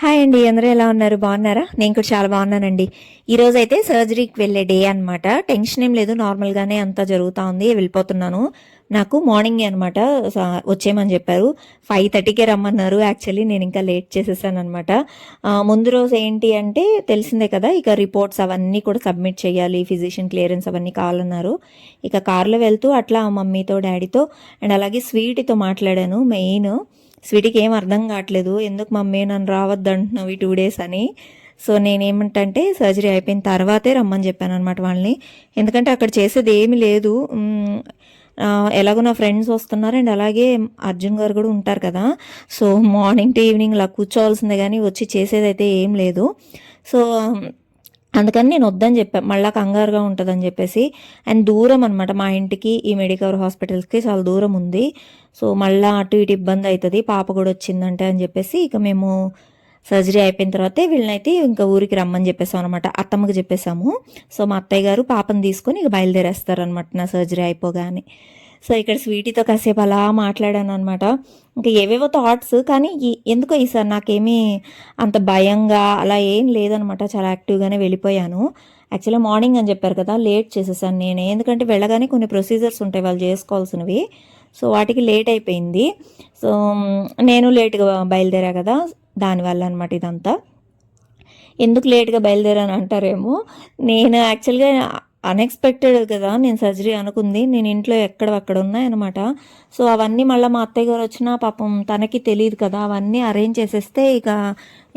Hi అండి అందరూ ఎలా ఉన్నారు? బాగున్నారా? నేను కూడా చాలా బాగున్నానండి. ఈరోజు అయితే సర్జరీకి వెళ్ళే డే అనమాట టెన్షన్ ఏం లేదు నార్మల్గానే అంతా జరుగుతూ ఉంది. వెళ్ళిపోతున్నాను. నాకు మార్నింగ్ అనమాట వచ్చేయమని చెప్పారు. ఫైవ్ థర్టీకే రమ్మన్నారు. యాక్చువల్లీ నేను ఇంకా లేట్ చేసేసాను అనమాట ముందు రోజు ఏంటి అంటే తెలిసిందే కదా ఇక రిపోర్ట్స్ అవన్నీ కూడా సబ్మిట్ చేయాలి. ఫిజిషియన్ క్లియరెన్స్ అవన్నీ కావాలన్నారు. ఇక కార్లో వెళ్తూ అట్లా మమ్మీతో డాడీతో అండ్ అలాగే స్వీట్తో మాట్లాడాను మెయిన్ స్వీటీకి ఏం అర్థం కావట్లేదు. ఎందుకు మమ్మీ నన్ను రావద్దు అంటున్నావు ఈ టూ డేస్ అని. సో నేనేమంటే సర్జరీ అయిపోయిన తర్వాతే రమ్మని చెప్పాను అనమాట వాళ్ళని. ఎందుకంటే అక్కడ చేసేది ఏమీ లేదు. ఎలాగో నా ఫ్రెండ్స్ వస్తున్నారు. అండ్ అలాగే అర్జున్ గారు కూడా ఉంటారు కదా. సో మార్నింగ్ టు ఈవినింగ్ ఇలా కూర్చోవాల్సిందే కానీ వచ్చి చేసేది అయితే ఏం లేదు. సో అందుకని నేను వద్దని చెప్పాను మళ్ళీ కంగారుగా ఉంటుందని చెప్పేసి. అండ్ దూరం అనమాట మా ఇంటికి ఈ మెడికవర్ హాస్పిటల్స్కి చాలా దూరం ఉంది. సో మళ్ళీ అటు ఇటు ఇబ్బంది అవుతుంది పాప కూడా వచ్చిందంటే అని చెప్పేసి ఇక మేము సర్జరీ అయిపోయిన తర్వాతే వీళ్ళనైతే ఇంకా ఊరికి రమ్మని చెప్పేసాం అనమాట అత్తమ్మకి చెప్పేసాము సో మా అత్తయ్య గారు పాపని తీసుకొని ఇక బయలుదేరేస్తారు అనమాట నా సర్జరీ అయిపోగానే. సో ఇక్కడ స్వీటీతో కాసేపు అలా మాట్లాడాను అనమాట ఇంకా ఏవేవో థాట్స్ కానీ ఈ- ఎందుకో ఈసారి నాకేమీ అంత భయంగా అలా ఏం లేదనమాట చాలా యాక్టివ్గానే వెళ్ళిపోయాను. యాక్చువల్లీ మార్నింగ్ అని చెప్పారు కదా లేట్ చేసేసాను నేను. ఎందుకంటే వెళ్ళగానే కొన్ని ప్రొసీజర్స్ ఉంటాయి వాళ్ళు చేసుకోవాల్సినవి. సో వాటికి లేట్ అయిపోయింది. సో నేను లేట్గా బయలుదేరా కదా దానివల్ల అనమాట ఇదంతా. ఎందుకు లేట్గా బయలుదేరాను అంటారేమో నేను యాక్చువల్గా అన్ఎక్స్పెక్టెడ్ కదా నేను సర్జరీ అనుకుంది నేను ఇంట్లో ఎక్కడ అక్కడ ఉన్నాయన్నమాట సో అవన్నీ మళ్ళీ మా అత్తయ్య గారు వచ్చినా పాపం తనకి తెలియదు కదా అవన్నీ అరేంజ్ చేసేస్తే ఇక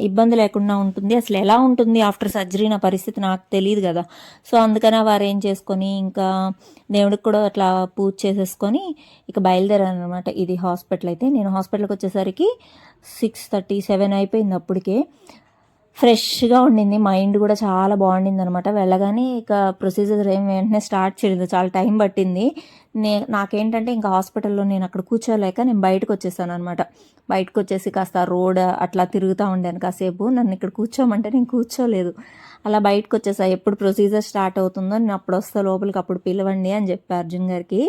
ఇబ్బంది లేకుండా ఉంటుంది. అసలు ఎలా ఉంటుంది ఆఫ్టర్ సర్జరీ నా పరిస్థితి నాకు తెలియదు కదా. సో అందుకని అవి అరేంజ్ చేసుకొని ఇంకా దేవుడికి కూడా అట్లా పూజ చేసేసుకొని ఇక బయలుదేరాను అనమాట ఇది హాస్పిటల్ అయితే. నేను హాస్పిటల్కి వచ్చేసరికి సిక్స్ థర్టీ సెవెన్ అయిపోయింది అప్పటికే. ఫ్రెష్గా ఉండింది. మైండ్ కూడా చాలా బాగుండింది అనమాట వెళ్ళగానే ఇక ప్రొసీజర్ ఏం వెంటనే స్టార్ట్ చేయలేదు. చాలా టైం పట్టింది. నే నాకేంటంటే ఇంకా హాస్పిటల్లో నేను అక్కడ కూర్చోలేక నేను బయటకు వచ్చేసాను అనమాట బయటకు వచ్చేసి కాస్త రోడ్ అట్లా తిరుగుతూ ఉండాను కాసేపు. నన్ను ఇక్కడ కూర్చోమంటే నేను కూర్చోలేదు. అలా బయటకు వచ్చేసా ఎప్పుడు ప్రొసీజర్ స్టార్ట్ అవుతుందో నేను అప్పుడు వస్తా లోపలికి అప్పుడు పిలవండి అని చెప్పి అర్జున్ గారికి.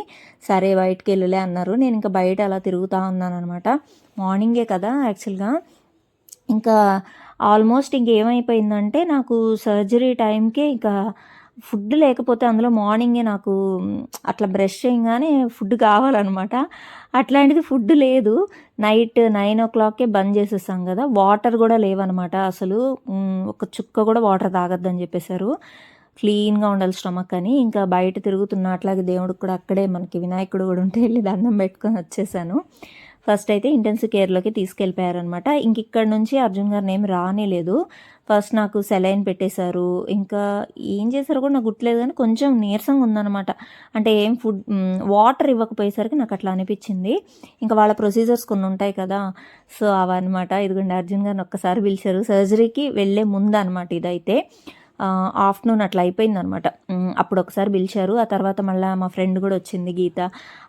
సరే బయటకు వెళ్ళలే అన్నారు. నేను ఇంకా బయట అలా తిరుగుతూ ఉన్నాను అనమాట మార్నింగే కదా యాక్చువల్గా. ఇంకా ఆల్మోస్ట్ ఇంకేమైపోయిందంటే నాకు సర్జరీ టైంకే ఇంకా ఫుడ్ లేకపోతే అందులో మార్నింగే నాకు అట్లా బ్రష్ చేయగానే ఫుడ్ కావాలన్నమాట. అట్లాంటిది ఫుడ్ లేదు. నైట్ నైన్ ఓ క్లాక్కే బంద్ చేసేసాం కదా. వాటర్ కూడా లేవన్నమాట అసలు. ఒక చుక్క కూడా వాటర్ తాగద్దని చెప్పేశారు. క్లీన్గా ఉండాలి స్టమక్ అని. ఇంకా బయట తిరుగుతున్న అట్లాగే దేవుడికి కూడా అక్కడే మనకి వినాయకుడు కూడా ఉంటే వెళ్ళి దండం పెట్టుకొని వచ్చేసాను. ఫస్ట్ అయితే ఇంటెన్సివ్ కేర్లోకి తీసుకెళ్ళిపోయారనమాట ఇంక ఇక్కడ నుంచి అర్జున్ గారిని ఏం రానేలేదు. ఫస్ట్ నాకు సెలైన్ పెట్టేశారు. ఇంకా ఏం చేశారో కూడా నాకు గుర్తులేదు కానీ కొంచెం నీరసంగా ఉందన్నమాట. అంటే ఏం ఫుడ్ వాటర్ ఇవ్వకపోయేసరికి నాకు అట్లా అనిపించింది. ఇంకా వాళ్ళ ప్రొసీజర్స్ కొన్ని ఉంటాయి కదా. సో అవన్నమాట. ఇదిగోండి అర్జున్ గారిని ఒక్కసారి పిలిచారు. సర్జరీకి వెళ్ళే ముందు అనమాట ఇదైతే. ఆఫ్టర్నూన్ అట్లా అయిపోయింది అనమాట అప్పుడు ఒకసారి పిలిచారు. ఆ తర్వాత మళ్ళీ మా ఫ్రెండ్ కూడా వచ్చింది గీత.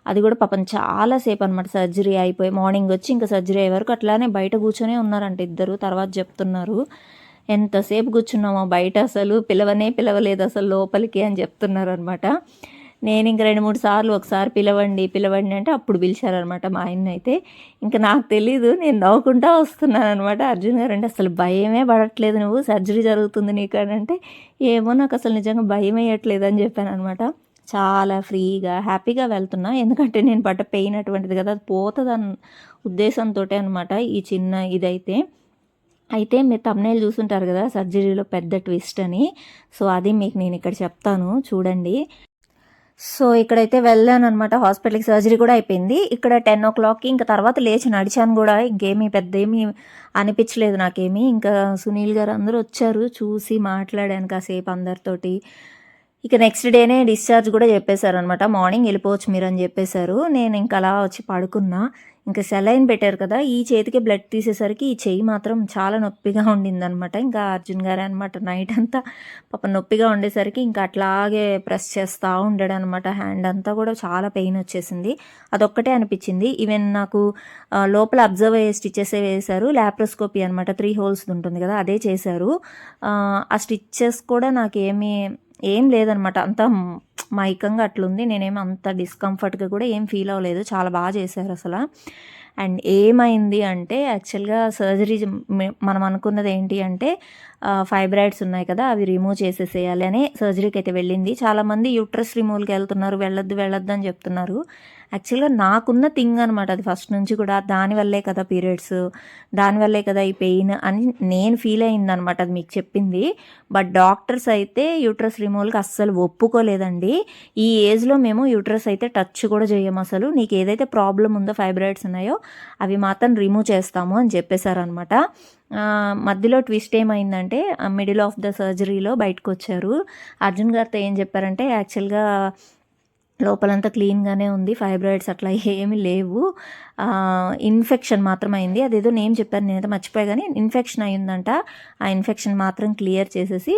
అది కూడా పాపం చాలాసేపు అనమాట సర్జరీ అయిపోయి మార్నింగ్ వచ్చి ఇంకా సర్జరీ అయ్యే వరకు అట్లానే బయట కూర్చొనే ఉన్నారంట ఇద్దరు. తర్వాత చెప్తున్నారు ఎంతసేపు కూర్చున్నామో బయట అసలు పిలవనే పిలవలేదు అసలు లోపలికి అని చెప్తున్నారు అనమాట నేను ఇంక రెండు మూడు సార్లు ఒకసారి పిలవండి పిలవండి అంటే అప్పుడు పిలిచారనమాట మా ఆయన అయితే. ఇంకా నాకు తెలీదు నేను నవ్వుకుంటా వస్తున్నాను అనమాట అర్జున్ గారు అంటే అసలు భయమే పడట్లేదు నువ్వు సర్జరీ జరుగుతుంది నీకు అని అంటే ఏమో నాకు అసలు నిజంగా భయం వేయట్లేదు అని చెప్పాను అనమాట చాలా ఫ్రీగా హ్యాపీగా వెళ్తున్నా. ఎందుకంటే నేను పడ్డ పెయిన్ అటువంటిది కదా అది పోతుందని ఉద్దేశంతో అనమాట ఈ చిన్న ఇదైతే. అయితే మీరు తమ్నేలు చూసుంటారు కదా సర్జరీలో పెద్ద ట్విస్ట్ అని. సో అది మీకు నేను ఇక్కడ చెప్తాను చూడండి. సో ఇక్కడైతే వెళ్ళాను అనమాట హాస్పిటల్కి సర్జరీ కూడా అయిపోయింది. ఇక్కడ టెన్ ఓ క్లాక్కి ఇంకా తర్వాత లేచి నడిచాను కూడా. ఇంకేమీ పెద్ద ఏమీ అనిపించలేదు నాకేమీ. ఇంకా సునీల్ గారు అందరూ వచ్చారు చూసి మాట్లాడాను కాసేపు అందరితోటి. ఇక నెక్స్ట్ డేనే డిశ్చార్జ్ కూడా చెప్పేశారు అనమాట మార్నింగ్ వెళ్ళిపోవచ్చు మీరు అని చెప్పేశారు. నేను ఇంకా అలా వచ్చి పడుకున్నా. ఇంకా సెలైన్ పెట్టారు కదా ఈ చేతికి బ్లడ్ తీసేసరికి ఈ చెయ్యి మాత్రం చాలా నొప్పిగా ఉండిందనమాట ఇంకా అర్జున్ గారే అనమాట నైట్ అంతా పాప నొప్పిగా ఉండేసరికి ఇంకా అట్లాగే ప్రెస్ చేస్తూ ఉండాడు అనమాట హ్యాండ్ అంతా కూడా చాలా పెయిన్ వచ్చేసింది. అదొక్కటే అనిపించింది. ఈవెన్ నాకు లోపల అబ్జర్వ్ అయ్యే స్టిచెస్ వేశారు ల్యాప్రోస్కోపీ అనమాట త్రీ హోల్స్ ఉంటుంది కదా అదే చేశారు. ఆ, ఆ స్టిచ్చెస్ కూడా నాకు ఏమీ ఏం లేదనమాట. అంత మైకంగా అట్లుంది. నేనేం అంత డిస్కంఫర్ట్గా కూడా ఏం ఫీల్ అవ్వలేదు. చాలా బాగా చేశారు అసలు. అండ్ ఏమైంది అంటే యాక్చువల్గా సర్జరీ మనం అనుకున్నది ఏంటి అంటే ఫైబ్రాయిడ్స్ ఉన్నాయి కదా అవి రిమూవ్ చేసేసేయాలి అని సర్జరీకి అయితే వెళ్ళింది. చాలామంది యూట్రస్ రిమూవ్కి వెళ్తున్నారు. వెళ్ళొద్దు వెళ్ళొద్దు అని చెప్తున్నారు. యాక్చువల్గా నాకున్న థింగ్ అనమాట అది ఫస్ట్ నుంచి కూడా దానివల్లే కదా పీరియడ్స్ దానివల్లే కదా ఈ పెయిన్ అని నేను ఫీల్ అయింది అనమాట అది మీకు చెప్పింది. బట్ డాక్టర్స్ అయితే యూట్రస్ రిమూవల్కి అస్సలు ఒప్పుకోలేదండి. ఈ ఏజ్లో మేము యూట్రస్ అయితే టచ్ కూడా చేయము అసలు. నీకు ఏదైతే ప్రాబ్లం ఉందో ఫైబ్రాయిడ్స్ ఉన్నాయో అవి మాత్రం రిమూవ్ చేస్తాము అని చెప్పేశారనమాట మధ్యలో ట్విస్ట్ ఏమైందంటే మిడిల్ ఆఫ్ ద సర్జరీలో బయటకు వచ్చారు అర్జున్ గారితో ఏం చెప్పారంటే యాక్చువల్గా లోపలంతా క్లీన్గానే ఉంది ఫైబ్రాయిడ్స్ అట్లా ఏమీ లేవు. ఇన్ఫెక్షన్ మాత్రం అయింది అదేదో నేమ్ చెప్పాను నేనైతే మర్చిపోయా కానీ ఇన్ఫెక్షన్ అయిందంట ఆ ఇన్ఫెక్షన్ మాత్రం క్లియర్ చేసేసి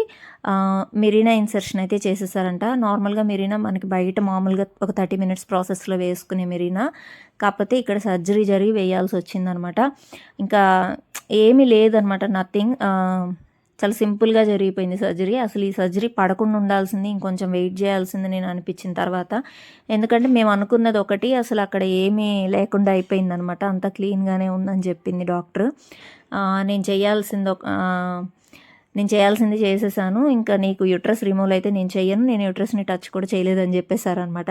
మెరీనా ఇన్సర్షన్ అయితే చేసేసారంట. నార్మల్గా మెరీనా మనకి బయట మామూలుగా ఒక థర్టీ మినిట్స్ ప్రాసెస్లో వేసుకునే మెరీనా. కాకపోతే ఇక్కడ సర్జరీ జరిగి వేయాల్సి వచ్చిందనమాట. ఇంకా ఏమీ లేదనమాట నథింగ్. చాలా సింపుల్గా జరిగిపోయింది సర్జరీ. అసలు ఈ సర్జరీ పడకుండా ఉండాల్సింది ఇంకొంచెం వెయిట్ చేయాల్సింది నేను అనిపించిన తర్వాత. ఎందుకంటే మేము అనుకున్నది ఒకటి అసలు అక్కడ ఏమీ లేకుండా అయిపోయింది అనమాట అంత క్లీన్గానే ఉందని చెప్పింది డాక్టర్. నేను చేయాల్సింది ఒక నేను చేయాల్సింది చేసేసాను. ఇంకా నీకు యూట్రస్ రిమూవ్ అయితే నేను చెయ్యను నేను యూట్రస్ని టచ్ కూడా చేయలేదని చెప్పేశారనమాట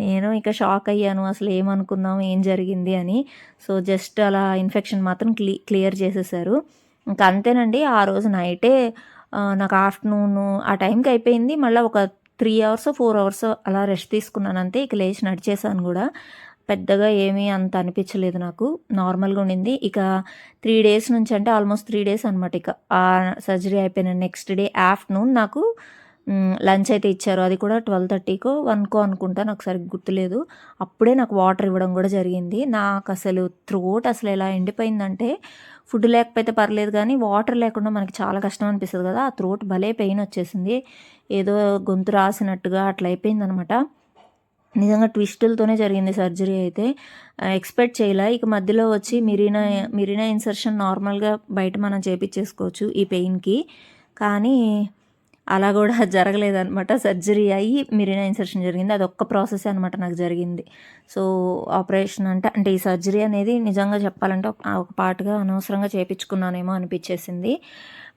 నేను ఇక షాక్ అయ్యాను అసలు ఏమనుకున్నాం ఏం జరిగింది అని. సో జస్ట్ అలా ఇన్ఫెక్షన్ మాత్రం క్లీ క్లియర్ చేసేసారు. ఇంకా అంతేనండి. ఆ రోజు నైటే నాకు ఆఫ్టర్నూన్ ఆ టైంకి అయిపోయింది. మళ్ళీ ఒక త్రీ అవర్స్ ఫోర్ అవర్స్ అలా రెస్ట్ తీసుకున్నాను అంతే. ఇక లేచి నడిచేసాను కూడా. పెద్దగా ఏమీ అంత అనిపించలేదు నాకు. నార్మల్గా ఉండింది. ఇక త్రీ డేస్ నుంచి అంటే ఆల్మోస్ట్ త్రీ డేస్ అనమాట ఇక. ఆ సర్జరీ అయిపోయిన నెక్స్ట్ డే ఆఫ్టర్నూన్ నాకు లంచ్ అయితే ఇచ్చారు. అది కూడా ట్వెల్వ్ థర్టీకో వన్కో అనుకుంటా. నాకు సరిగ్గా గుర్తులేదు. అప్పుడే నాకు వాటర్ ఇవ్వడం కూడా జరిగింది. నాకు అసలు త్రోట్ అసలు ఎలా ఎండిపోయిందంటే ఫుడ్ లేకపోతే పర్లేదు కానీ వాటర్ లేకుండా మనకి చాలా కష్టం అనిపిస్తుంది కదా. ఆ త్రోట్ భలే పెయిన్ వచ్చేసింది. ఏదో గొంతు రాసినట్టుగా అట్లా అయిపోయిందనమాట. నిజంగా ట్విస్టులతోనే జరిగింది సర్జరీ అయితే. ఎక్స్పెక్ట్ చేయలే. ఇక మధ్యలో వచ్చి మిరీనా మిరీనా ఇన్సర్షన్ నార్మల్గా బయట మనం చేపించేసుకోవచ్చు ఈ పెయిన్కి. కానీ అలా కూడా జరగలేదనమాట సర్జరీ అయ్యి మిరీనా ఇన్సర్షన్ జరిగింది అది ఒక్క ప్రాసెస్ అనమాట నాకు జరిగింది. సో ఆపరేషన్ అంటే అంటే ఈ సర్జరీ అనేది నిజంగా చెప్పాలంటే ఒక పాటుగా అనవసరంగా చేయించుకున్నానేమో అనిపించేసింది.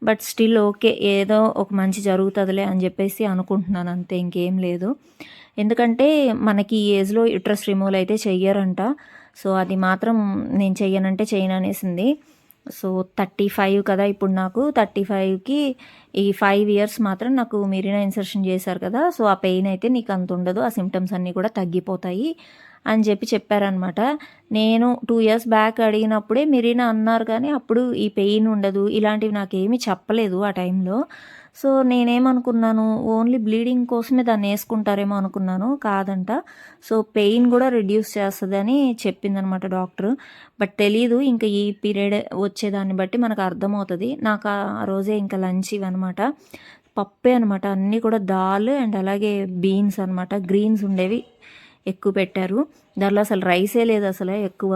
బట్ స్టిల్ ఓకే ఏదో ఒక మంచి జరుగుతుందిలే అని చెప్పేసి అనుకుంటున్నాను అంతే ఇంకేం లేదు. ఎందుకంటే మనకి ఈ ఏజ్లో యుట్రస్ రిమూవల్ అయితే చెయ్యరంట. సో అది మాత్రం నేను చెయ్యనంటే చేయను అనేసింది సో థర్టీ ఫైవ్ కదా ఇప్పుడు నాకు. థర్టీ ఫైవ్కి ఈ ఫైవ్ ఇయర్స్ మాత్రం నాకు మీరినా ఇన్సర్షన్ చేశారు కదా. సో ఆ పెయిన్ అయితే నీకు అంత ఉండదు. ఆ సిమ్టమ్స్ అన్నీ కూడా తగ్గిపోతాయి అని చెప్పి చెప్పారనమాట నేను టూ ఇయర్స్ బ్యాక్ అడిగినప్పుడే మీరినా అన్నారు కానీ అప్పుడు ఈ పెయిన్ ఉండదు. ఇలాంటివి నాకేమీ చెప్పలేదు ఆ టైంలో. సో నేనేమనుకున్నాను ఓన్లీ బ్లీడింగ్ కోసమే దాన్ని వేసుకుంటారేమో అనుకున్నాను కాదంట. సో పెయిన్ కూడా రిడ్యూస్ చేస్తుందని చెప్పిందనమాట డాక్టర్. బట్ తెలీదు ఇంకా ఈ పీరియడ్ వచ్చేదాన్ని బట్టి మనకు అర్థమవుతుంది. నాకు ఆ రోజే ఇంకా లంచ్ ఇవన్నమాట పప్పే అనమాట అన్నీ కూడా దాల్ అండ్ అలాగే బీన్స్ అనమాట. గ్రీన్స్ ఉండేవి ఎక్కువ పెట్టారు. దానిలో అసలు రైసే లేదు అసలు ఎక్కువ.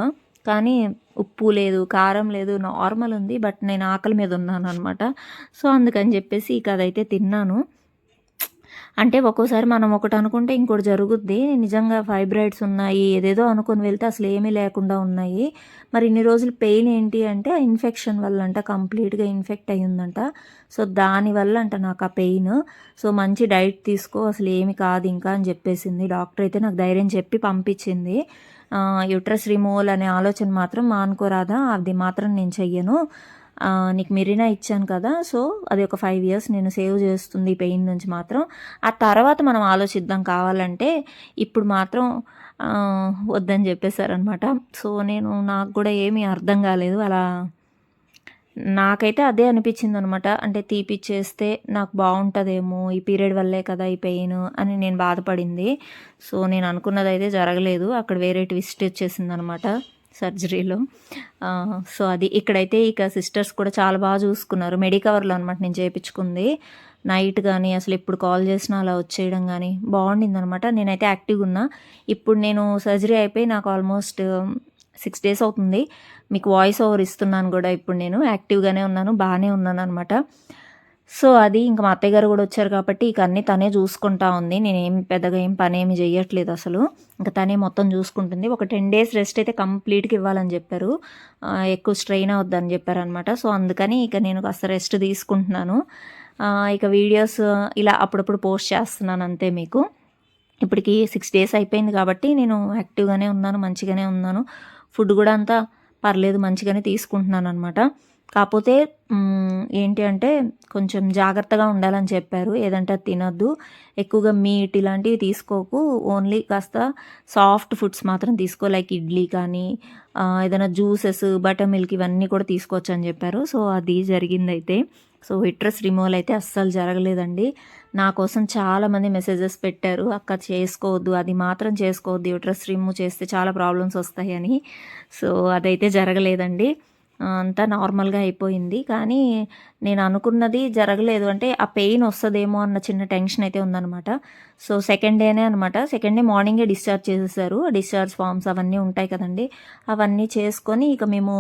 కానీ ఉప్పు లేదు కారం లేదు నార్మల్ ఉంది బట్ నేను ఆకలి మీద ఉన్నాను అనమాట సో అందుకని చెప్పేసి ఇక అదైతే తిన్నాను. అంటే ఒక్కోసారి మనం ఒకటి అనుకుంటే ఇంకోటి జరుగుద్ది. నిజంగా ఫైబ్రాయిడ్స్ ఉన్నాయి ఏదేదో అనుకుని వెళ్తే అసలు ఏమీ లేకుండా ఉన్నాయి. మరి ఇన్ని రోజులు పెయిన్ ఏంటి అంటే ఇన్ఫెక్షన్ వల్ల అంట కంప్లీట్గా ఇన్ఫెక్ట్ అయ్యిందంట. సో దానివల్ల అంట నాకు ఆ పెయిన్. సో మంచి డైట్ తీసుకో అసలు ఏమి కాదు ఇంకా అని చెప్పేసింది. డాక్టర్ అయితే నాకు ధైర్యం చెప్పి పంపించింది. యుట్రస్ రిమూవల్ అనే ఆలోచన మాత్రం మానుకోరాదా? అది మాత్రం నేను చెయ్యను. నీకు మెరీనా ఇచ్చాను కదా సో అది ఒక ఫైవ్ ఇయర్స్ నేను సేవ్ చేస్తుంది పెయిన్ నుంచి మాత్రం. ఆ తర్వాత మనం ఆలోచిద్దాం కావాలంటే ఇప్పుడు మాత్రం వద్దని చెప్పేశారనమాట సో నేను నాకు కూడా ఏమీ అర్థం కాలేదు. అలా నాకైతే అదే అనిపించింది అనమాట అంటే తీపిచ్చేస్తే నాకు బాగుంటుందేమో ఈ పీరియడ్ వల్లే కదా ఈ పెయిన్ అని నేను బాధపడింది. సో నేను అనుకున్నది అయితే జరగలేదు. అక్కడ వేరే ట్విస్ట్ వచ్చేసింది అనమాట సర్జరీలో సో అది ఇక్కడైతే ఇక సిస్టర్స్ కూడా చాలా బాగా చూసుకున్నారు. మెడికవర్లో అనమాట నేను చేయించుకుంది నైట్ కానీ అసలు ఇప్పుడు కాల్ చేసినా అలా వచ్చేయడం కానీ బాగుండింది అనమాట నేనైతే యాక్టివ్గా ఉన్నా. ఇప్పుడు నేను సర్జరీ అయిపోయి నాకు ఆల్మోస్ట్ సిక్స్ డేస్ అవుతుంది. మీకు వాయిస్ ఓవర్ ఇస్తున్నాను కూడా ఇప్పుడు నేను. యాక్టివ్గానే ఉన్నాను బాగానే ఉన్నాను అనమాట సో అది ఇంకా మా అత్తయ్య గారు కూడా వచ్చారు కాబట్టి ఇక అన్నీ తనే చూసుకుంటా ఉంది. నేనేం పెద్దగా ఏం పని ఏమి చేయట్లేదు అసలు. ఇంకా తనే మొత్తం చూసుకుంటుంది. ఒక టెన్ డేస్ రెస్ట్ అయితే కంప్లీట్గా ఇవ్వాలని చెప్పారు. ఎక్కువ స్ట్రెయిన్ అవద్దని చెప్పారనమాట సో అందుకని ఇక నేను కాస్త రెస్ట్ తీసుకుంటున్నాను. ఇక వీడియోస్ ఇలా అప్పుడప్పుడు పోస్ట్ చేస్తున్నాను అంతే మీకు. ఇప్పటికి సిక్స్ డేస్ అయిపోయింది కాబట్టి నేను యాక్టివ్గానే ఉన్నాను మంచిగానే ఉన్నాను. ఫుడ్ కూడా అంతా పర్లేదు మంచిగానే తీసుకుంటున్నాను అనమాట కాకపోతే ఏంటి అంటే కొంచెం జాగ్రత్తగా ఉండాలని చెప్పారు. ఏదంటే అది తినొద్దు. ఎక్కువగా మీట్ ఇలాంటివి తీసుకోకు. ఓన్లీ కాస్త సాఫ్ట్ ఫుడ్స్ మాత్రం తీసుకో. లైక్ ఇడ్లీ కానీ ఏదైనా జ్యూసెస్ బటర్ మిల్క్ ఇవన్నీ కూడా తీసుకోవచ్చు అని చెప్పారు. సో అది జరిగిందైతే. సో విట్రస్ రిమూవల్ అయితే అస్సలు జరగలేదండి. నా కోసం చాలామంది మెసేజెస్ పెట్టారు అక్క చేసుకోవద్దు అది మాత్రం చేసుకోవద్దు విట్రస్ రిమూవ్ చేస్తే చాలా ప్రాబ్లమ్స్ వస్తాయని. సో అదైతే జరగలేదండి. అంతా నార్మల్గా అయిపోయింది. కానీ నేను అనుకున్నది జరగలేదు. అంటే ఆ పెయిన్ వస్తుందేమో అన్న చిన్న టెన్షన్ అయితే ఉందన్నమాట. సో సెకండ్ డేనే అనమాట సెకండ్ డే మార్నింగే డిశ్చార్జ్ చేసేసారు. డిశ్చార్జ్ ఫామ్స్ అవన్నీ ఉంటాయి కదండి. అవన్నీ చేసుకొని ఇక మేము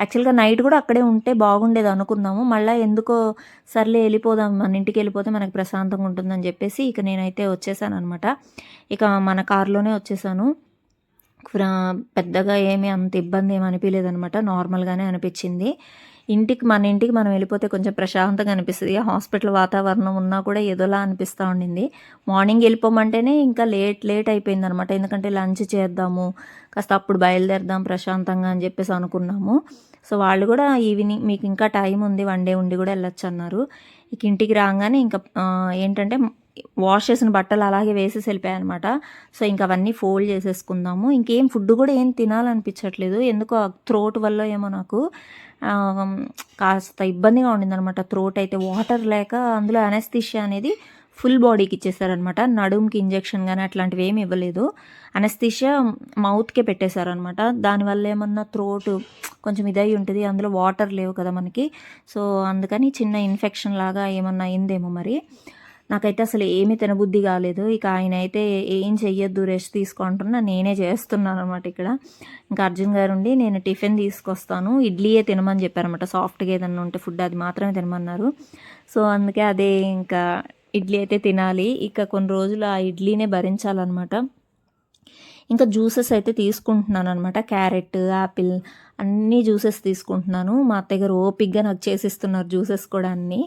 యాక్చువల్గా నైట్ కూడా అక్కడే ఉంటే బాగుండేది అనుకున్నాము. మళ్ళీ ఎందుకో సర్లే వెళ్ళిపోదాం మన ఇంటికి వెళ్ళిపోతే మనకి ప్రశాంతంగా ఉంటుందని చెప్పేసి ఇక నేనైతే వచ్చేసాను అనమాట ఇక మన కారులోనే వచ్చేసాను. పెద్దగా ఏమీ అంత ఇబ్బంది ఏమి అనిపించలేదనమాట నార్మల్గానే అనిపించింది. ఇంటికి మన ఇంటికి మనం వెళ్ళిపోతే కొంచెం ప్రశాంతంగా అనిపిస్తుంది. హాస్పిటల్ వాతావరణం ఉన్నా కూడా ఏదోలా అనిపిస్తూ ఉండింది. మార్నింగ్ వెళ్ళిపోమంటేనే ఇంకా లేట్ లేట్ అయిపోయింది అనమాట ఎందుకంటే లంచ్ చేద్దాము కాస్త అప్పుడు బయలుదేరదాం ప్రశాంతంగా అని చెప్పేసి అనుకున్నాము. సో వాళ్ళు కూడా ఈవినింగ్ మీకు ఇంకా టైం ఉంది వన్ డే ఉండి కూడా వెళ్ళొచ్చు అన్నారు ఇక ఇంటికి రాగానే ఇంకా ఏంటంటే వాష్ చేసిన బట్టలు అలాగే వేసేసి వెళ్ళిపోయాయి అనమాట సో ఇంక అవన్నీ ఫోల్డ్ చేసేసుకుందాము. ఇంకేం ఫుడ్ కూడా ఏం తినాలనిపించట్లేదు. ఎందుకో థ్రోట్ వల్ల ఏమో నాకు కాస్త ఇబ్బందిగా ఉండిందనమాట థ్రోట్ అయితే వాటర్ లేక అందులో అనస్థిషియా అనేది ఫుల్ బాడీకి ఇచ్చేసారనమాట నడుముకి ఇంజెక్షన్ కానీ అట్లాంటివి ఏమి ఇవ్వలేదు. అనస్థిషియా మౌత్కే పెట్టేశారనమాట దానివల్ల ఏమన్నా థ్రోట్ కొంచెం ఇదై ఉంటుంది. అందులో వాటర్ లేవు కదా మనకి. సో అందుకని చిన్న ఇన్ఫెక్షన్ లాగా ఏమన్నా అయిందేమో మరి. నాకైతే అసలు ఏమీ తినబుద్ధి కాలేదు. ఇక ఆయన అయితే ఏం చెయ్యొద్దు రెస్ట్ తీసుకుంటున్నా. నేనే చేస్తున్నాను అనమాట ఇక్కడ. ఇంకా అర్జున్ గారు ఉండి నేను టిఫిన్ తీసుకొస్తాను. ఇడ్లీయే తినమని చెప్పారనమాట సాఫ్ట్గా ఏదన్నా ఉంటే ఫుడ్ అది మాత్రమే తినమన్నారు. సో అందుకే అదే ఇంకా ఇడ్లీ అయితే తినాలి. ఇక కొన్ని రోజులు ఆ ఇడ్లీనే భరించాలన్నమాట. ఇంకా జ్యూసెస్ అయితే తీసుకుంటున్నాను అనమాట క్యారెట్ యాపిల్ అన్ని జ్యూసెస్ తీసుకుంటున్నాను. మా అత్తయ్య గారు ఓపిక్గా నాకు చేసిస్తున్నారు జ్యూసెస్ కూడా అన్నీ.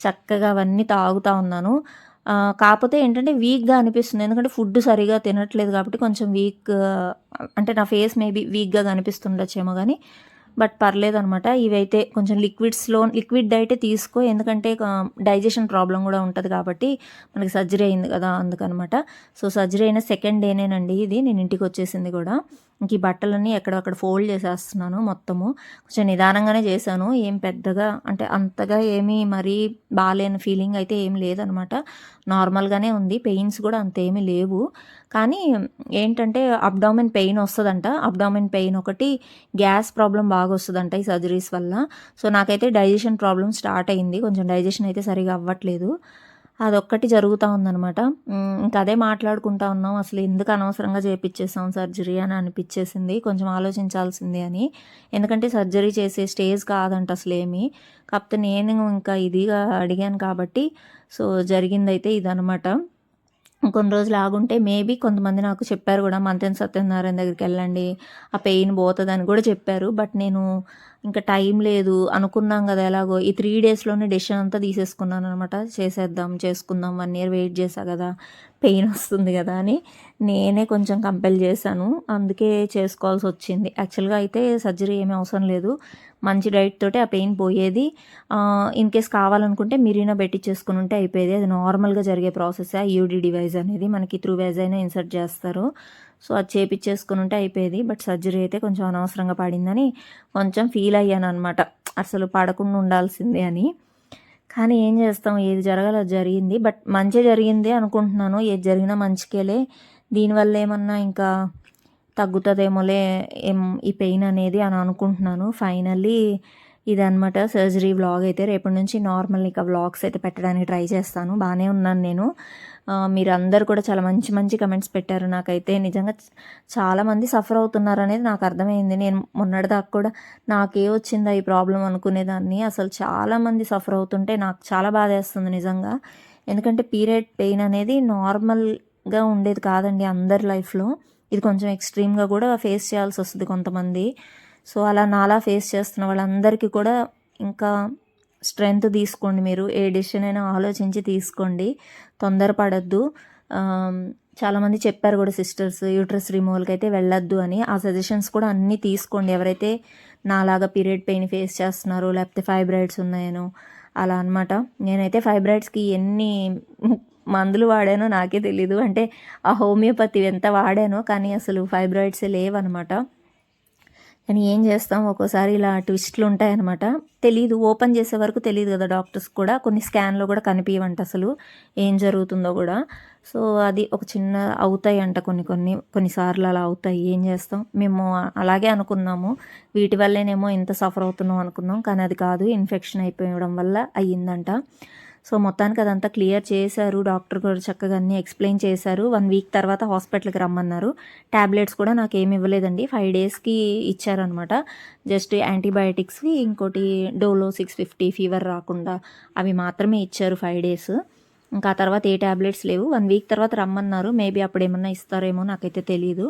చక్కగా అవన్నీ తాగుతూ ఉన్నాను. కాకపోతే ఏంటంటే వీక్గా అనిపిస్తుంది. ఎందుకంటే ఫుడ్ సరిగా తినట్లేదు కాబట్టి కొంచెం వీక్ అంటే నా ఫేస్ మేబీ వీక్గా కనిపిస్తుండొచ్చేమో కానీ బట్ పర్లేదు అనమాట ఇవైతే కొంచెం లిక్విడ్స్లో లిక్విడ్ డైటే తీసుకో. ఎందుకంటే డైజెషన్ ప్రాబ్లం కూడా ఉంటుంది కాబట్టి మనకి సర్జరీ అయింది కదా అందుకనమాట. సో సర్జరీ అయిన సెకండ్ డేనేనండి ఇది. నేను ఇంటికి వచ్చేసింది కూడా. ఇంక ఈ బట్టలన్నీ ఎక్కడక్కడ ఫోల్డ్ చేసేస్తున్నాను మొత్తము. కొంచెం నిదానంగానే చేశాను. ఏం పెద్దగా అంటే అంతగా ఏమీ మరీ బాగాలేని ఫీలింగ్ అయితే ఏం లేదనమాట. నార్మల్గానే ఉంది. పెయిన్స్ కూడా అంత ఏమీ లేవు. కానీ ఏంటంటే అబ్డామిన్ పెయిన్ వస్తుందంట. అబ్డామిన్ పెయిన్ ఒకటి గ్యాస్ ప్రాబ్లం బాగా వస్తుందంట ఈ సర్జరీస్ వల్ల. సో నాకైతే డైజెషన్ ప్రాబ్లం స్టార్ట్ అయింది. కొంచెం డైజెషన్ అయితే సరిగా అవ్వట్లేదు. అదొక్కటి జరుగుతూ ఉందనమాట ఇంకా అదే మాట్లాడుకుంటా ఉన్నాం. అసలు ఎందుకు అనవసరంగా చేపించేసాం సర్జరీ అని అనిపించేసింది కొంచెం ఆలోచించాల్సింది అని. ఎందుకంటే సర్జరీ చేసే స్టేజ్ కాదంట అసలు ఏమి కాకపోతే నేను ఇంకా ఇదిగా అడిగాను కాబట్టి సో జరిగిందైతే ఇదనమాట కొన్ని రోజులు ఆగుంటే మేబీ కొంతమంది నాకు చెప్పారు కూడా మంతెన్ సత్యనారాయణ దగ్గరికి వెళ్ళండి ఆ పెయిన్ పోతుందని కూడా చెప్పారు. బట్ నేను ఇంకా టైం లేదు అనుకున్నాం కదా ఎలాగో. ఈ త్రీ డేస్లోనే డెసిషన్ అంతా తీసేసుకున్నాను అనమాట చేసేద్దాం చేసుకుందాం వన్ ఇయర్ వెయిట్ చేశా కదా పెయిన్ వస్తుంది కదా అని నేనే కొంచెం కంపెల్ చేశాను. అందుకే చేసుకోవాల్సి వచ్చింది. యాక్చువల్గా అయితే సర్జరీ ఏమీ అవసరం లేదు. మంచి డైట్ తోటి ఆ పెయిన్ పోయేది. ఇన్ కేస్ కావాలనుకుంటే మిరీనా పెట్టి చేసుకుని ఉంటే అయిపోయేది. అది నార్మల్గా జరిగే ప్రాసెస్. ఆ యూడి డివైజ్ అనేది మనకి త్రూ వైజ్ అయినా ఇన్సర్ట్ చేస్తారు. సో అది చేపించేసుకుని ఉంటే అయిపోయేది. బట్ సర్జరీ అయితే కొంచెం అనవసరంగా పడిందని కొంచెం ఫీల్ అయ్యాను అనమాట అసలు పడకుండా ఉండాల్సిందే అని. కానీ ఏం చేస్తాం? ఏది జరగాలో అది జరిగింది. బట్ మంచి జరిగింది అనుకుంటున్నాను. ఏది జరిగినా మంచికేలే. దీనివల్ల ఏమన్నా ఇంకా తగ్గుతుందేమోలే ఏం ఈ పెయిన్ అనేది అని అనుకుంటున్నాను. ఫైనల్లీ ఇదనమాట సర్జరీ వ్లాగ్ అయితే. రేపటి నుంచి నార్మల్ ఇక వ్లాగ్స్ అయితే పెట్టడానికి ట్రై చేస్తాను. బాగానే ఉన్నాను నేను. మీరు అందరు కూడా చాలా మంచి మంచి కమెంట్స్ పెట్టారు. నాకైతే నిజంగా చాలామంది సఫర్ అవుతున్నారు అనేది నాకు అర్థమైంది. నేను మొన్నటిదాకా కూడా నాకే వచ్చిందా ఈ ప్రాబ్లం అనుకునేదాన్ని. అసలు చాలామంది సఫర్ అవుతుంటే నాకు చాలా బాధ వేస్తుంది నిజంగా. ఎందుకంటే పీరియడ్ పెయిన్ అనేది నార్మల్గా ఉండేది కాదండి అందరి లైఫ్లో ఇది కొంచెం ఎక్స్ట్రీమ్గా కూడా ఫేస్ చేయాల్సి వస్తుంది కొంతమంది. సో అలా నాలా ఫేస్ చేస్తున్న వాళ్ళందరికీ కూడా ఇంకా స్ట్రెంగ్త్ తీసుకోండి మీరు. ఏ డిసిషన్ అయినా ఆలోచించి తీసుకోండి. తొందరపడద్దు. చాలామంది చెప్పారు కూడా సిస్టర్స్ యూట్రస్ రిమూవల్కి అయితే వెళ్ళొద్దు అని. ఆ సజెషన్స్ కూడా అన్నీ తీసుకోండి. ఎవరైతే నాలాగా పీరియడ్ పెయిన్ ఫేస్ చేస్తున్నారో లేకపోతే ఫైబ్రాయిడ్స్ ఉన్నాయనో అలా అనమాట నేనైతే ఫైబ్రాయిడ్స్కి ఎన్ని మందులు వాడానో నాకే తెలీదు. అంటే ఆ హోమియోపతి ఎంత వాడానో కానీ అసలు ఫైబ్రాయిడ్స్ లేవనమాట కానీ ఏం చేస్తాం? ఒక్కోసారి ఇలా ట్విస్ట్లు ఉంటాయన్నమాట తెలీదు. ఓపెన్ చేసే వరకు తెలియదు కదా డాక్టర్స్ కూడా. కొన్ని స్కాన్లో కూడా కనిపించవంట అసలు. ఏం జరుగుతుందో కూడా. సో అది ఒక చిన్న అవుతాయి అంట కొన్ని కొన్ని. కొన్నిసార్లు అలా అవుతాయి. ఏం చేస్తాం? మేము అలాగే అనుకున్నాము. వీటి వల్లేనేమో ఇంత సఫర్ అవుతున్నాం అనుకున్నాం. కానీ అది కాదు. ఇన్ఫెక్షన్ అయిపోవడం వల్ల అయ్యిందంట. సో మొత్తానికి అదంతా క్లియర్ చేశారు. డాక్టర్ కూడా చక్కగా అన్నీ ఎక్స్ప్లెయిన్ చేశారు. వన్ వీక్ తర్వాత హాస్పిటల్కి రమ్మన్నారు. ట్యాబ్లెట్స్ కూడా నాకు ఏమి ఇవ్వలేదండి. ఫైవ్ డేస్కి ఇచ్చారనమాట జస్ట్ యాంటీబయాటిక్స్వి ఇంకోటి డోలో సిక్స్ ఫిఫ్టీ ఫీవర్ రాకుండా అవి మాత్రమే ఇచ్చారు ఫైవ్ డేస్. ఇంకా ఆ తర్వాత ఏ ట్యాబ్లెట్స్ లేవు. వన్ వీక్ తర్వాత రమ్మన్నారు. మేబీ అప్పుడు ఏమన్నా ఇస్తారేమో నాకైతే తెలియదు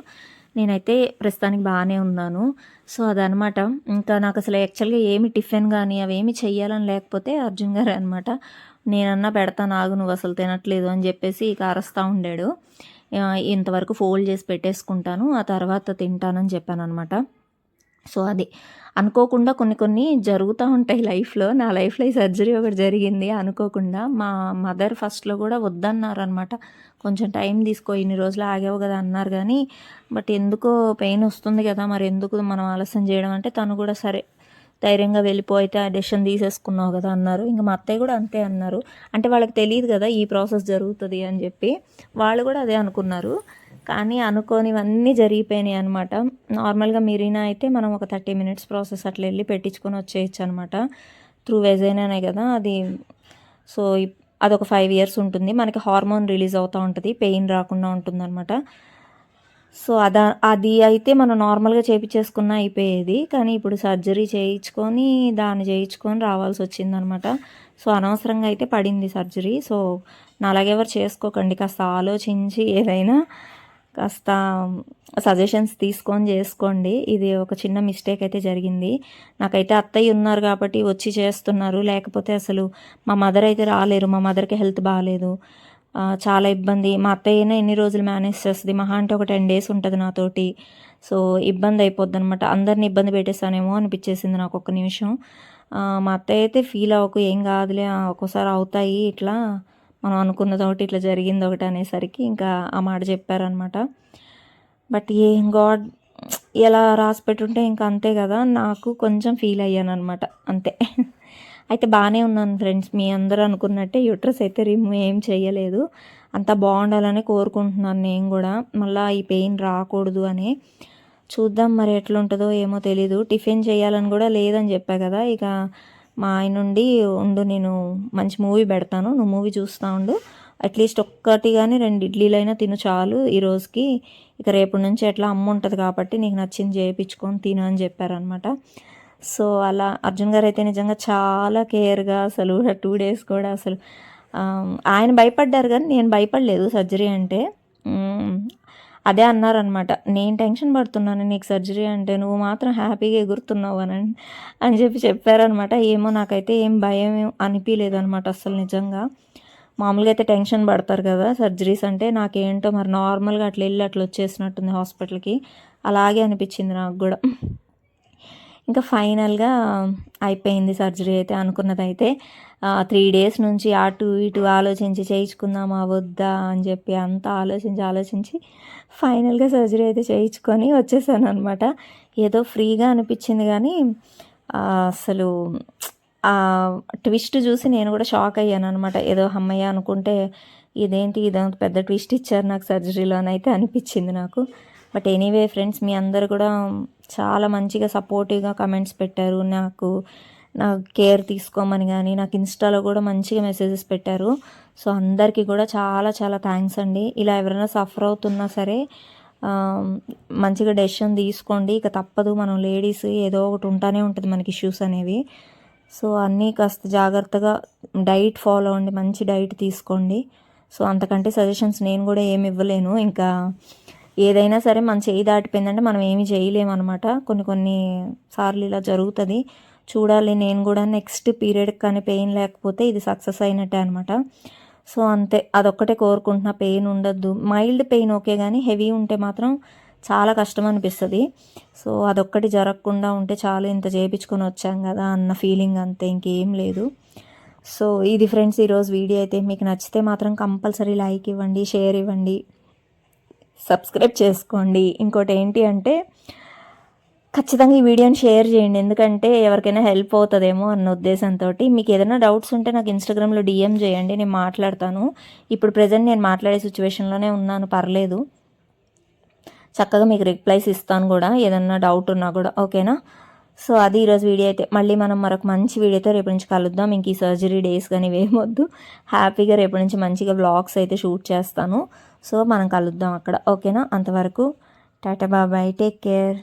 నేనైతే ప్రస్తుతానికి బాగానే ఉన్నాను. సో అదనమాట ఇంకా నాకు అసలు యాక్చువల్గా ఏమి టిఫిన్ కానీ అవి ఏమి చెయ్యాలని లేకపోతే అర్జున్ గారు అనమాట నేనన్నా పెడతాను ఆగు నువ్వు అసలు తినట్లేదు అని చెప్పేసి ఇక అరస్తూ ఉండాడు. ఇంతవరకు ఫోల్డ్ చేసి పెట్టేసుకుంటాను ఆ తర్వాత తింటానని చెప్పాను అనమాట సో అది అనుకోకుండా కొన్ని కొన్ని జరుగుతూ ఉంటాయి లైఫ్లో. నా లైఫ్లో ఈ సర్జరీ ఒకటి జరిగింది అనుకోకుండా మా మదర్ ఫస్ట్లో కూడా వద్దన్నారనమాట కొంచెం టైం తీసుకో ఇన్ని రోజులు ఆగావు కదా అన్నారు కానీ బట్ ఎందుకో పెయిన్ వస్తుంది కదా మరి ఎందుకు మనం ఆలస్యం చేయడం అంటే తను కూడా సరే ధైర్యంగా వెళ్ళిపోయితే ఆ డెసిషన్ తీసేసుకున్నావు కదా అన్నారు. ఇంకా మా అత్తయ్య కూడా అంతే అన్నారు. అంటే వాళ్ళకి తెలియదు కదా ఈ ప్రాసెస్ జరుగుతుంది అని చెప్పి. వాళ్ళు కూడా అదే అనుకున్నారు. కానీ అనుకోనివన్నీ జరిగిపోయినాయి అనమాట నార్మల్గా మీరినా అయితే మనం ఒక థర్టీ మినిట్స్ ప్రాసెస్ అట్లా వెళ్ళి పెట్టించుకొని వచ్చేయచ్చు అనమాట త్రూ వెజైనానే కదా అది. సో అదొక ఫైవ్ ఇయర్స్ ఉంటుంది. మనకి హార్మోన్ రిలీజ్ అవుతూ ఉంటుంది. పెయిన్ రాకుండా ఉంటుందన్నమాట. సో అదా అది అయితే మనం నార్మల్గా చేయించేసుకున్న అయిపోయేది. కానీ ఇప్పుడు సర్జరీ చేయించుకొని దాన్ని చేయించుకొని రావాల్సి వచ్చిందనమాట. సో అనవసరంగా అయితే పడింది సర్జరీ. సో నాలాగెవరు చేసుకోకండి. కాస్త ఆలోచించి ఏదైనా కాస్త సజెషన్స్ తీసుకొని చేసుకోండి. ఇది ఒక చిన్న మిస్టేక్ అయితే జరిగింది. నాకైతే అత్తయ్య ఉన్నారు కాబట్టి వచ్చి చేస్తున్నారు. లేకపోతే అసలు మా మదర్ అయితే రాలేరు. మా మదర్కి హెల్త్ బాగాలేదు చాలా ఇబ్బంది. మా అత్తయ్యనే ఎన్ని రోజులు మేనేజ్ చేస్తుంది? మహా అంటే ఒక టెన్ డేస్ ఉంటుంది నాతోటి. సో ఇబ్బంది అయిపోద్ది అనమాట అందరిని ఇబ్బంది పెట్టేస్తానేమో అనిపించేసింది నాకు ఒక్క నిమిషం. మా అత్తయ్య అయితే ఫీల్ అవ్వకు ఏం కాదులే ఒక్కోసారి అవుతాయి ఇట్లా మనం అనుకున్నది ఒకటి ఇట్లా జరిగింది ఒకటి అనేసరికి ఇంకా ఆ మాట చెప్పారనమాట బట్ ఏం గాడ్ ఎలా రాసి పెట్టుంటే ఇంకా అంతే కదా నాకు కొంచెం ఫీల్ అయ్యాను అనమాట అంతే. అయితే బాగానే ఉన్నాను ఫ్రెండ్స్. మీ అందరూ అనుకున్నట్టే యూట్రస్ అయితే రిమూవ్ ఏం చేయలేదు అంత బాగుండాలని కోరుకుంటున్నాను నేను కూడా. మళ్ళీ ఈ పెయిన్ రాకూడదు అని. చూద్దాం మరి ఎట్లుంటుందో ఏమో తెలీదు. టిఫిన్ చేయాలని కూడా లేదని చెప్పా కదా. ఇక మా ఆయన నుండి ఉండు నేను మంచి మూవీ పెడతాను. నువ్వు మూవీ చూస్తూ ఉండు. అట్లీస్ట్ ఒక్కటి కానీ రెండు ఇడ్లీలైనా తిను చాలు ఈ రోజుకి. ఇక రేపటి నుంచి ఎట్లా అమ్మ ఉంటుంది కాబట్టి నీకు నచ్చింది చేయించుకొని తిను అని చెప్పారనమాట సో అలా అర్జున్ గారు అయితే నిజంగా చాలా కేర్గా అసలు టూ డేస్ కూడా అసలు ఆయన భయపడ్డారు కానీ నేను భయపడలేదు సర్జరీ అంటే. అదే అన్నారనమాట నేను టెన్షన్ పడుతున్నాను నీకు సర్జరీ అంటే నువ్వు మాత్రం హ్యాపీగా ఎగురుతున్నావు అని అని చెప్పి చెప్పారనమాట ఏమో నాకైతే ఏం భయం అనిపించలేదు అనమాట అసలు నిజంగా. మామూలుగా అయితే టెన్షన్ పడతారు కదా సర్జరీస్ అంటే నాకేంటో మరి నార్మల్గా అట్లా వెళ్ళి అట్లా వచ్చేసినట్టుంది హాస్పిటల్కి. అలాగే అనిపించింది నాకు కూడా. ఇంకా ఫైనల్గా అయిపోయింది సర్జరీ అయితే అనుకున్నదైతే త్రీ డేస్ నుంచి అటు ఇటు ఆలోచించి చేయించుకుందామా వద్దా అని చెప్పి అంతా ఆలోచించి ఆలోచించి ఫైనల్గా సర్జరీ అయితే చేయించుకొని వచ్చేసాను అనమాట ఏదో ఫ్రీగా అనిపించింది కానీ అసలు ఆ ట్విస్ట్ చూసి నేను కూడా షాక్ అయ్యాను అనమాట ఏదో అమ్మయ్య అనుకుంటే ఇదేంటి ఇదంత పెద్ద ట్విస్ట్ ఇచ్చారు నాకు సర్జరీలో అని అయితే అనిపించింది నాకు. బట్ ఎనీవే ఫ్రెండ్స్ మీ అందరు కూడా చాలా మంచిగా సపోర్టివ్గా కమెంట్స్ పెట్టారు. నాకు నా కేర్ తీసుకోమని కానీ నాకు ఇన్స్టాలో కూడా మంచిగా మెసేజెస్ పెట్టారు. సో అందరికీ కూడా చాలా చాలా థ్యాంక్స్ అండి. ఇలా ఎవరైనా సఫర్ అవుతున్నా సరే మంచిగా డెసిషన్ తీసుకోండి. ఇక తప్పదు మనం లేడీస్ ఏదో ఒకటి ఉంటానే ఉంటుంది మనకి ఇష్యూస్ అనేవి. సో అన్నీ కాస్త జాగ్రత్తగా డైట్ ఫాలో అవ్వండి మంచి డైట్ తీసుకోండి. సో అంతకంటే సజెషన్స్ నేను కూడా ఏమి ఇవ్వలేను. ఇంకా ఏదైనా సరే మన చేయి దాటిపోయిందంటే మనం ఏమి చేయలేము అనమాట కొన్ని కొన్ని సార్లు ఇలా జరుగుతుంది. చూడాలి నేను కూడా నెక్స్ట్ పీరియడ్ కానీ పెయిన్ లేకపోతే ఇది సక్సెస్ అయినట్టే అనమాట సో అంతే. అదొక్కటే కోరుకుంటున్నా పెయిన్ ఉండొద్దు. మైల్డ్ పెయిన్ ఓకే కానీ హెవీ ఉంటే మాత్రం చాలా కష్టం అనిపిస్తుంది. సో అదొక్కటి జరగకుండా ఉంటే చాలు ఇంత చేయించుకొని వచ్చాం కదా అన్న ఫీలింగ్ అంతే ఇంకేం లేదు. సో ఇది ఫ్రెండ్స్ ఈరోజు వీడియో అయితే మీకు నచ్చితే మాత్రం కంపల్సరీ లైక్ ఇవ్వండి షేర్ ఇవ్వండి. సబ్స్క్రైబ్ చేసుకోండి. ఇంకోటి ఏంటి అంటే ఖచ్చితంగా ఈ వీడియోని షేర్ చేయండి. ఎందుకంటే ఎవరికైనా హెల్ప్ అవుతుందేమో అన్న ఉద్దేశంతో మీకు ఏదైనా డౌట్స్ ఉంటే నాకు ఇన్స్టాగ్రామ్లో డిఎం చేయండి. నేను మాట్లాడతాను. ఇప్పుడు ప్రజెంట్ నేను మాట్లాడే సిచ్యువేషన్లోనే ఉన్నాను. పర్లేదు. చక్కగా మీకు రిప్లైస్ ఇస్తాను కూడా. ఏదన్నా డౌట్ ఉన్నా కూడా. ఓకేనా? సో అది ఈరోజు వీడియో అయితే. మళ్ళీ మనం మరొక మంచి వీడియోతో రేపు నుంచి కలుద్దాం. ఇంక ఈ సర్జరీ డేస్ కానీ ఇవేమొద్దు హ్యాపీగా రేపటి నుంచి మంచిగా బ్లాగ్స్ అయితే షూట్ చేస్తాను. సో మనం కలుద్దాం అక్కడ. ఓకేనా? అంతవరకు టాటా బాబాయ్ టేక్ కేర్.